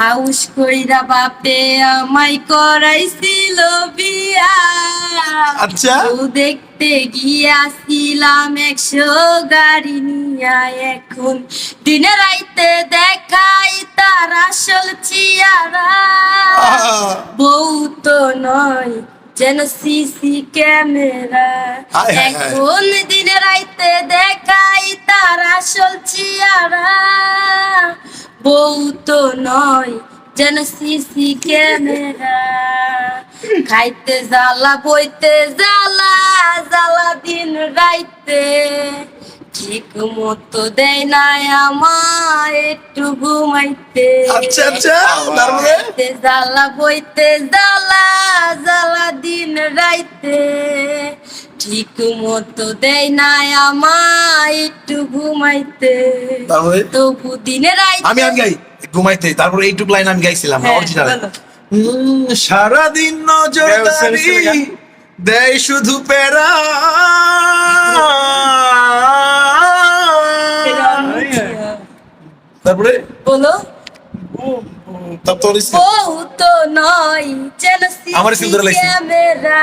House কইরা বাপে আমায় করাইছিল বিয়া। আচ্ছা। দেখতে গিয়াছিলাম একশো গাড়ি নিয়া। এখন দিনে রাইতে দেখাই তার আসল চিয়ারা বউ তো নয় যেন সিসি ক্যামেরা। এখন দিনে রাইতে দেখাই বউ তো নয় যেন সিসি ক্যামেরা। খাইতে জ্বালা বইতে জ্বালা জ্বালা দিন রাইতে। ঠিক মতো দেয় না আমায় একটু ঘুমাইতে। আচ্ছা আচ্ছা তারপরে রাইতে জ্বালা বইতে জ্বালা জ্বালা দিন রাইতে। ঠিক মতো দেয় না আমায় একটু ঘুমাইতে। তারপরে? তবু দিনে রাইতে আমি আমি গাই ঘুমাইতে। তারপরে এইটুক লাইন আমি গাইছিলাম হ্যাঁ, অরিজিনাল বলো। সারাদিন নজরদারি। দেয় শুধু প্যারা। তারপরে? বলো। তারপর বউ তো নয় আমার লাইছি। ক্যামেরা।